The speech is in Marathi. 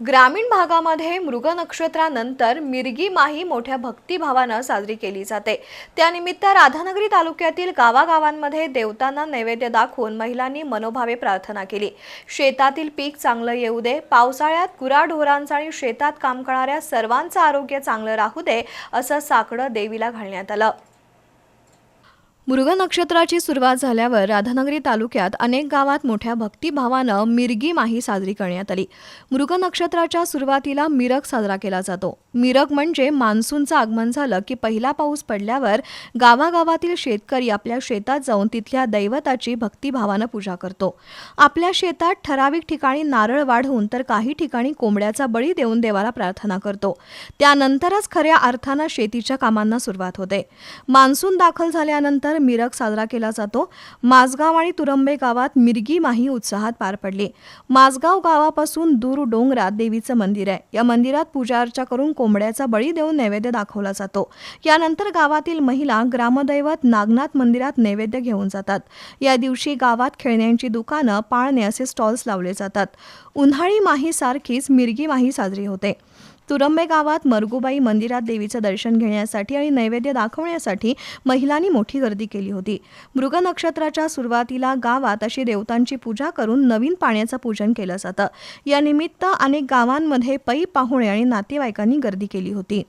ग्रामीण भागामध्ये मृग नक्षत्रानंतर मिरगी माही मोठ्या भक्तिभावानं साजरी केली जाते. त्यानिमित्त राधानगरी तालुक्यातील गावागावांमध्ये देवतांना नैवेद्य दाखवून महिलांनी मनोभावे प्रार्थना केली. शेतातील पीक चांगलं येऊ दे पावसाळ्यात गुराढोरांचं आणि शेतात काम करणाऱ्या सर्वांचं आरोग्य चांगलं राहू दे असं साकडं देवीला घालण्यात आलं. मृग नक्षत्राची सुरुवात झाल्यावर राधानगरी तालुक्यात अनेक गावात मोठ्या भक्तिभावानं मिरगी माही साजरी करण्यात आली. मृग नक्षत्राच्या सुरुवातीला मिरग साजरा केला जातो. मिरग म्हणजे मान्सूनचं आगमन झालं की पहिला पाऊस पडल्यावर गावागावातील शेतकरी आपल्या शेतात जाऊन तिथल्या दैवताची भक्तिभावानं पूजा करतो. आपल्या शेतात ठराविक ठिकाणी नारळ वाढवून तर काही ठिकाणी कोंबड्याचा बळी देऊन देवाला प्रार्थना करतो. त्यानंतरच खऱ्या अर्थानं शेतीच्या कामांना सुरुवात होते. मान्सून दाखल झाल्यानंतर मिरग साजरा केला जातो. माझगाव आणि तुरंबे गावात मिरगी माही उत्साहात पार पडली. माझगाव गावापासून दूर डोंगरात देवीचं मंदिर आहे. या मंदिरात पूजा अर्चा करून कोंबड्याचा बळी देऊन नैवेद्य दाखवला जातो. यानंतर गावातील महिला ग्रामदैवत नागनाथ मंदिरात नैवेद्य घेऊन जातात. या दिवशी गावात खेळण्यांची दुकानं पाळणे असे स्टॉल्स लावले जातात. उन्हाळी माही सारखीच मिरगी माही साजरी होते. तुरंबे गावात मरगुबाई मंदिरात देवीचं दर्शन घेण्यासाठी आणि नैवेद्य दाखवण्यासाठी महिलांनी मोठी गर्दी केली होती. मृग नक्षत्राच्या सुरुवातीला गावात अशी देवतांची पूजा करून नवीन पाण्याचं पूजन केलं जातं. या निमित्त अनेक गावांमध्ये पै पाहुणे आणि नातेवाईकांनी गर्दी केली होती.